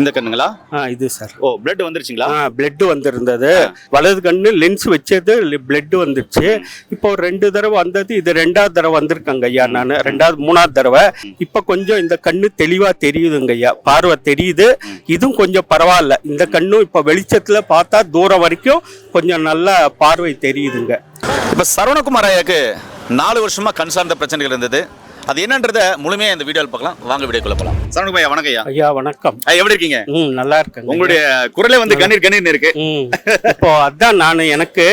இந்த கண்ணுங்களா? இது சார். ஓ பிளட் வந்துருச்சுங்களா? பிளட் வந்திருந்தது. வலது கண்ணு லென்ஸ் வச்சது பிளட் வந்துருச்சு. இப்போ ரெண்டு தடவை வந்தது இது ரெண்டாவது தடவை வந்திருக்கேங்க ஐயா நான். ரெண்டாவது மூணாவது தடவை. இப்போ கொஞ்சம் இந்த கண்ணு தெளிவா தெரியுதுங்க ஐயா. பார்வை தெரியுது. இதுவும் கொஞ்சம் பரவாயில்ல. இந்த கண்ணும் இப்போ வெளிச்சத்துல பார்த்தா தூரம் வரைக்கும் கொஞ்சம் நல்ல பார்வை தெரியுதுங்க. இப்ப சரவணகுமார் ஐயாக்கு நாலு வருஷமா கண் சார்ந்த பிரச்சனைகள் இருந்தது. அது என்னன்றத முழுமையா இந்த வீடியோவில் பார்க்கலாம். வாங்க வீடியோக்குள்ள போலாம். சரவணகுமார் ஐயா வணக்கம் ஐயா. ஐயா வணக்கம். ஐயா, எப்படி இருக்கீங்க? ம் நல்லா இருக்கேங்க. உங்களுடைய குரலே வந்து கண்ணீர் கண்ணீர் இருக்கு. இப்போ அதான் நான் எனக்கு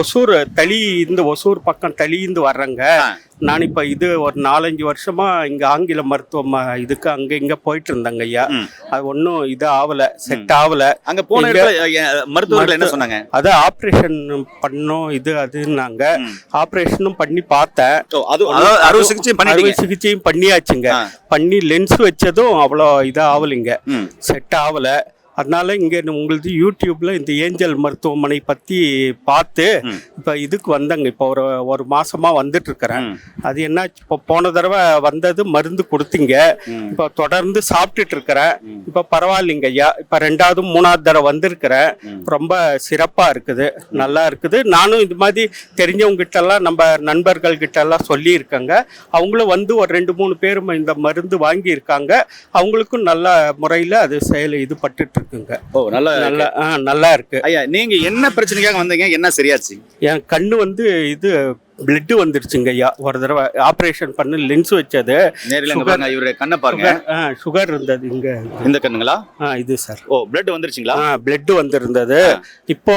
ஒசூர் தளி இந்த ஒசூர் பக்கம் தளிந்து வர்றேங்க. ஆ. நான் இப்போ இது ஒரு நாலஞ்சு வருஷமா இங்க ஆங்கில மருத்துவம் இதுக்கு அங்க இங்க போயிட்டு இருந்தேங்க ஐயா. அது ஒன்றும் இது ஆகல செட் ஆகல அங்க போன மருத்துவர்கள் என்ன சொன்னாங்க? அது ஆப்ரேஷன் பண்ணோம் இது அதுன்னாங்க. ஆப்ரேஷனும் பண்ணி பார்த்தேன். அறுவை சிகிச்சை பண்ணிட்டீங்க? அறுவை சிகிச்சையும் பண்ணியாச்சுங்க. பண்ணி லென்ஸ் வச்சதும் அவ்வளோ இது ஆகலைங்க. செட் ஆகல அதனால இங்கே உங்களது யூடியூப்ல இந்த ஏஞ்சல் மருத்துவமனை பற்றி பார்த்து. இப்போ இதுக்கு வந்தேங்க. இப்போ ஒரு ஒரு மாசமா வந்துட்டு இருக்கிறேன் ம். அது என்ன இப்போ போன தடவை வந்தது மருந்து கொடுத்தீங்க. இப்போ தொடர்ந்து சாப்பிட்டுட்டு இருக்கிறேன் ம். இப்போ பரவாயில்லைங்க ஐயா. இப்போ ரெண்டாவது மூணாவது தடவை வந்திருக்கிறேன். ரொம்ப சிறப்பா இருக்குது. நல்லா இருக்குது. நானும் இது மாதிரி தெரிஞ்சவங்க கிட்ட எல்லாம் நம்ம நண்பர்கள் கிட்ட எல்லாம் சொல்லியிருக்கேங்க. அவங்களும் வந்து ஒரு ரெண்டு மூணு பேரும் இந்த மருந்து வாங்கி இருக்காங்க அவங்களுக்கும் நல்ல முறையில் அது செயல் இது பட்டுட்டு இருக்குங்க. ஓ நல்ல நல்லா ஆ நல்லா இருக்கு. ஐயா நீங்க என்ன பிரச்சனைக்காக வந்தீங்க? என்ன சரியாச்சு? என் கண்ணு வந்து இது பிளட்டு வந்துருச்சுங்க ஐயா. ஒரு தடவை ஆப்ரேஷன் பண்ணி லென்ஸ் வச்சது. நேரில் Sugar. பாருங்க இவருடைய கண்ணை பாருங்க. சுகர் ஆ சுகர் இருந்தது இங்க. இந்த கண்ணுங்களா? ஆ இது சார். ஓ பிளட் வந்துருச்சுங்களா? ஆ பிளட் வந்திருந்தது. இப்போ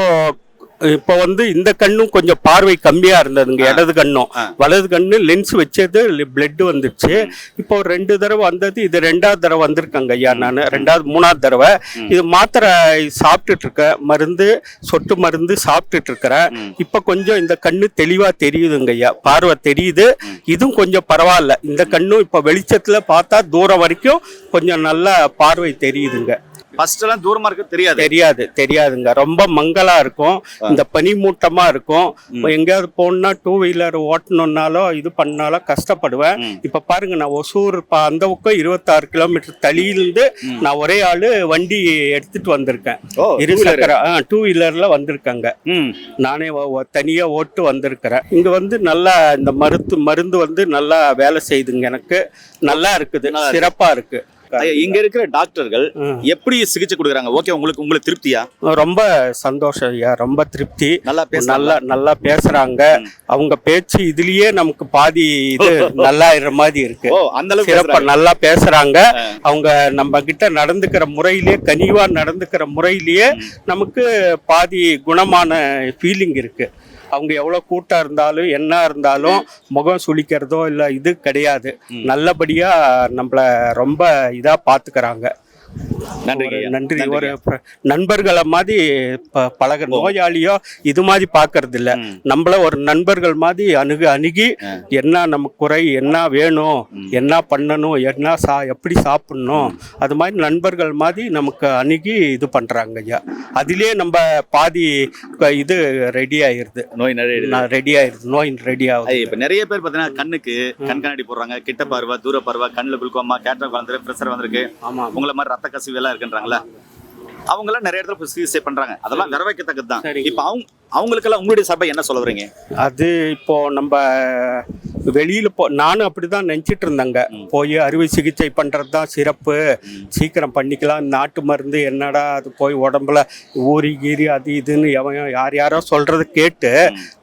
இப்போ வந்து இந்த கண்ணும் கொஞ்சம் பார்வை கம்மியா இருந்ததுங்க. இடது கண்ணும். வலது கண்ணு லென்ஸ் வச்சது பிளட் வந்துருச்சு இப்போ ரெண்டு தடவை வந்தது இது ரெண்டாவது தடவை வந்திருக்கேங்க ஐயா நான். ரெண்டாவது மூணாவது தடவை. இது மாத்திரை சாப்பிட்டுட்டு இருக்கேன் மருந்து சொட்டு மருந்து சாப்பிட்டுட்டு இருக்கிறேன். இப்போ கொஞ்சம் இந்த கண்ணு தெளிவா தெரியுதுங்க ஐயா பார்வை தெரியுது. இதுவும் கொஞ்சம் பரவாயில்ல. இந்த கண்ணும் இப்போ வெளிச்சத்துல பார்த்தா தூரம் வரைக்கும் கொஞ்சம் நல்ல பார்வை தெரியுதுங்க. ஃபர்ஸ்ட் எல்லாம் தூரமா இருக்க தெரியாது. தெரியாது தெரியாதுங்க. ரொம்ப மங்கலா இருக்கும். இந்த பனி மூட்டமா இருக்கும். எங்கேயாவது போகணும்னா டூ வீலர் ஓட்டணும்னாலோ இது பண்ணாலும் கஷ்டப்படுவேன். இப்ப பாருங்க நான் ஒசூர் ப- அந்த பக்கம் இருபத்தாறு கிலோமீட்டர் தளியிலிருந்து ம். நான் ஒரே ஆளு வண்டி எடுத்துட்டு வந்திருக்கேன். ஓ இரு two-wheeler. சக்கர டூ வீலர்ல வந்திருக்காங்க. நானே தனியா ஓட்டு வந்திருக்கிறேன். இங்க வந்து நல்லா இந்த மருந்து மருந்து வந்து நல்லா வேலை செய்யுதுங்க எனக்கு. நல்லா இருக்குது. சிறப்பா இருக்கு. இங்க இருக்கிற டாக்டர்கள். எப்படி சிகிச்சை கொடுக்குறாங்க? ஓகே உங்களுக்கு உங்களுக்கு திருப்தியா? ரொம்ப சந்தோஷம் ஐயா ரொம்ப திருப்தி. நல்லா பேச நல்லா நல்லா பேசுறாங்க. அவங்க பேச்சு இதுலயே நமக்கு பாதி இது நல்லாயிடுற மாதிரி இருக்கு. அந்த அளவுக்கு. நல்லா பேசுறாங்க. அவங்க நம்ம கிட்ட நடந்துக்கிற முறையிலேயே கனிவா நடந்துக்கிற முறையிலேயே. நமக்கு பாதி குணமான ஃபீலிங் இருக்கு. அவங்க எவ்வளவு கூட்டம் இருந்தாலும் என்ன இருந்தாலும் முகம் சுளிக்கிறதோ இல்ல இது கிடையாது ம். நல்லபடியா நம்மள ரொம்ப இதா பாத்துக்கிறாங்க நன்றி நன்றிங்க. ஒரு நண்பர்களை மாதிரி பழக நோயாளியோ இது மாதிரி பாக்குறது இல்ல. நம்மள ஒரு நண்பர்கள் மாதிரி அணுகு அணுகி. என்ன நமக்கு குறை என்ன வேணும். என்ன பண்ணணும் என்ன சா எப்படி சாப்பிடணும் அது மாதிரி நண்பர்கள் மாதிரி நமக்கு அணுகி இது பண்றாங்க ஐயா. அதிலே நம்ம பாதி இது ரெடி ஆயிருது. நோய் ரெடி ஆயிருது. நோய் ரெடி ஆகுது. இப்ப நிறைய பேர் பாத்தீங்கன்னா கண்ணுக்கு கண் கண்ணாடி போடுறாங்க. கிட்ட பார்வை தூர பார்வை கண்ணுல குளுக்கோமா கேட்ராக் வளர்ந்து பிரஷர் வந்திருக்கு. ஆமா. உங்களை மாதிரி ரத்த கசிவு எல்லாம் இருக்குன்றாங்களா அவங்க எல்லாம் நிறைய இடத்துல போய் சிகிச்சை பண்றாங்க. அதெல்லாம் வரவேற்கத்தக்கது தான். இப்ப அவங்க அவங்களுக்கெல்லாம் உங்களுடைய சார்பா என்ன சொல்ல வரீங்க அது இப்போ நம்ம வெளியில போ நானும் அப்படிதான் நினைச்சிட்டு இருந்தேங்க. போய் அறுவை சிகிச்சை பண்றது தான் சிறப்பு சீக்கிரம் பண்ணிக்கலாம் நாட்டு மருந்து என்னடா அது போய் உடம்புல ஊறி கீறி அது இதுன்னு எவன் யார் யாரோ சொல்றத கேட்டு.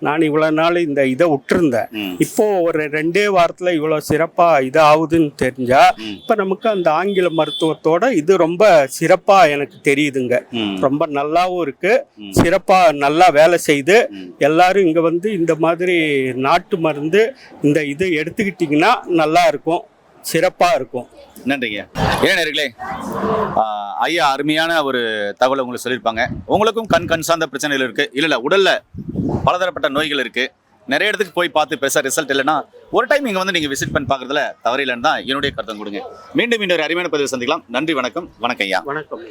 நான் இவ்வளவு நாள் இந்த இதை விட்டுருந்தேன் ம். இப்போ ஒரு ரெண்டே வாரத்துல இவ்வளவு சிறப்பா இது ஆகுதுன்னு தெரிஞ்சா ம். இப்ப நமக்கு அந்த ஆங்கில மருத்துவத்தோட இது ரொம்ப சிறப்பா எனக்கு தெரியுதுங்க. ரொம்ப நல்லாவும் இருக்கு ம். சிறப்பா நல்லா வேலை செய்து. எல்லாரும் இங்க வந்து இந்த மாதிரி நாட்டு மருந்து இந்த இது எடுத்துக்கிட்டிங்கன்னா நல்லா இருக்கும் சிறப்பா இருக்கும். நன்றிங்க. ஏன் நேர்களே ஐயா அருமையான ஒரு தகவலை உங்களுக்கு சொல்லியிருப்பாங்க. உங்களுக்கும் கண் கண் சார்ந்த பிரச்சனைகள் இருக்கு. இல்ல இல்ல உடல்ல பலதரப்பட்ட நோய்கள் இருக்கு. நிறைய இடத்துக்கு போய் பார்த்து பேச ரிசல்ட் இல்லைன்னா ஒரு டைம் இங்க வந்து நீங்க விசிட் பண்ணி பார்க்கறதுல தவறில்லைன்னு தான் என்னுடைய கருத்தம் கொடுங்க. மீண்டும் இன்னொரு அருமையான பதிவு சந்திக்கலாம். நன்றி வணக்கம். வணக்கம் ஐயா. வணக்கம்.